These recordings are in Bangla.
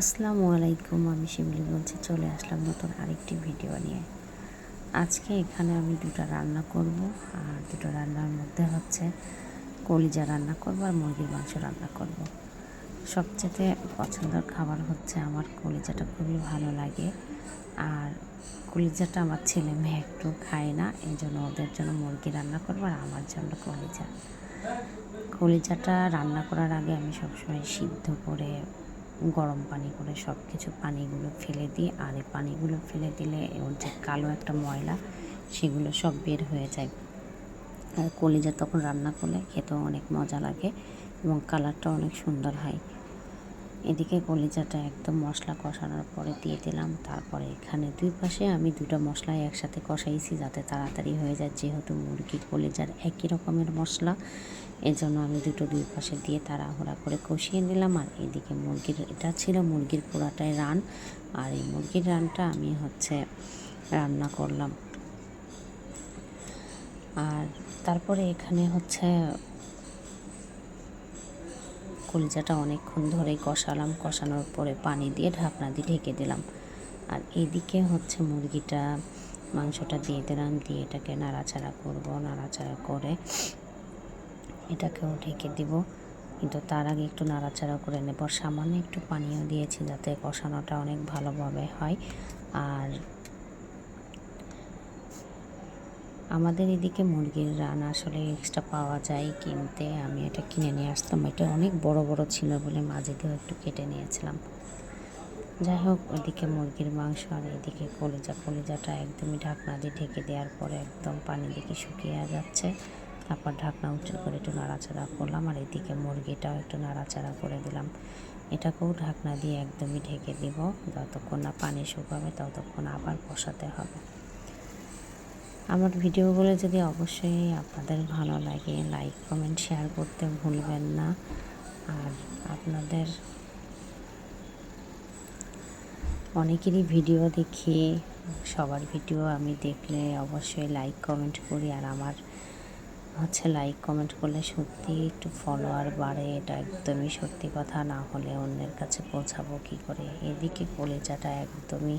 আসসালামু আলাইকুম, আমি শিমলি বলছি চলে আসলাম নতুন আরেকটি ভিডিও নিয়ে। আজকে এখানে আমি দুটো রান্না করব, আর দুটো রান্নার মধ্যে হচ্ছে কলিজা রান্না করব আর মুরগির মাংস রান্না করব। সবচেয়ে পছন্দের খাবার হচ্ছে আমার কলিজাটা খুবই ভালো লাগে, আর কলিজাটা আমার ছেলে মেয়ে একটু খায় না এই জন্য ওদের জন্য মুরগি রান্না করব আর আমার জন্য কলিজা। কলিজাটা রান্না করার আগে আমি সবসময় সিদ্ধ করে গরম পানি করে সব কিছু পানিগুলো ফেলে দিই। আর এই পানিগুলো ফেলে দিলে ওর যে কালো একটা ময়লা, সেগুলো সব বের হয়ে যায়। আর কলিজা তখন রান্না করলে খেতেও অনেক মজা লাগে এবং কালারটা অনেক সুন্দর হয়। এদিকে কলিজাটা একদম মশলা কষানোর পরে দিয়ে দিলাম। তারপরে এখানে দুই পাশে আমি দুটো মশলাই একসাথে কষাইছি যাতে তাড়াতাড়ি হয়ে যায়। যেহেতু মুরগির কলিজার একই রকমের মশলা, এজন্য আমি দুটো দুই পাশে দিয়ে তাড়াহুড়া করে কষিয়ে নিলাম। আর এদিকে মুরগির, এটা ছিল মুরগির পোড়াটায় রান। আর এই মুরগির রানটা আমি হচ্ছে রান্না করলাম। আর তারপরে এখানে হচ্ছে কলিজাটা অনেকক্ষণ ধরে কষালাম, কষানোর পরে পানি দিয়ে ঢাকনা দিয়ে ঢেকে দিলাম। আর এদিকে হচ্ছে মুরগিটা, মাংসটা দিয়ে দিলাম, দিয়ে এটাকে নাড়াচাড়া করব, নাড়াচাড়া করে এটাকেও ঢেকে দিব। কিন্তু তার আগে একটু নাড়াচাড়া করে নেব। সামান্য একটু পানিও দিয়েছি যাতে কষানোটা অনেক ভালোভাবে হয়। আর আমাদের এদিকে মুরগির রান আসলে এক্সট্রা পাওয়া যায় কিনতে। আমি এটা কিনে নিয়ে আসতাম। এটা অনেক বড় বড় ছিল বলে মাঝে দিয়েও একটু কেটে নিয়েছিলাম। যাই হোক ওইদিকে মুরগির মাংস আর এদিকে কলিজা। কলিজাটা একদমই ঢাকনা দিয়ে ঢেকে দেওয়ার পরে একদম পানি দিকে শুকিয়ে যাচ্ছে। তারপর ঢাকনা উঁচু করে একটু নাড়াচাড়া করলাম আর এদিকে মুরগিটাও একটু নাড়াচাড়া করে দিলাম। এটাকেও ঢাকনা দিয়ে একদমই ঢেকে দিব। যতক্ষণ না পানি শুকাবে ততক্ষণ আবার বসাতে হবে। আমার ভিডিওগুলো যদি অবশ্যই আপনাদের ভালো লাগে লাইক কমেন্ট শেয়ার করতে ভুলবেন না। আর আপনাদের অনেকেরই ভিডিও দেখি, সবার ভিডিও আমি দেখলে অবশ্যই লাইক কমেন্ট করি। আর আমার হচ্ছে লাইক কমেন্ট করলে সত্যি একটু ফলোয়ার বাড়ে, এটা একদমই সত্যি কথা। না হলে অন্যের কাছে পৌঁছাবো কী করে? এদিকে কলেজাটা একদমই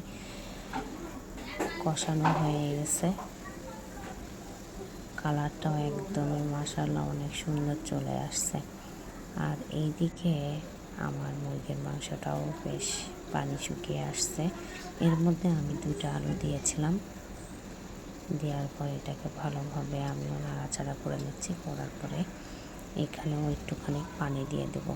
কষানো হয়ে গেছে। কালারটাও একদমই মাসাল্লাহ অনেক সুন্দর চলে আসছে। আর এইদিকে আমার মুরগির মাংসটাও বেশ পানি শুকিয়ে আসছে। এর মধ্যে আমি দুইটা আলু দিয়েছিলাম। দেওয়ার পর এটাকে ভালোভাবে আমিও নাড়াচাড়া করে নিচ্ছি, করার পরে এখানেও একটুখানি পানি দিয়ে দেব।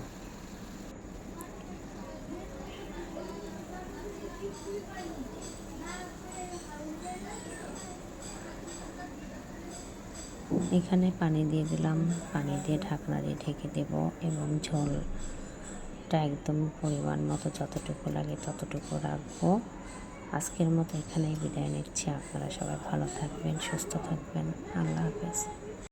এখানে পানি দিয়ে দিলাম। পানি দিয়ে ঢাকনা দিয়ে ঢেকে দেব এবং ঝোলটা একদম পরিমাণ মতো যতটুকু লাগে ততটুকু রাখব। আজকের মতো এখানেই বিদায় নিচ্ছি। আপনারা সবাই ভালো থাকবেন, সুস্থ থাকবেন। আল্লাহ হাফেজ।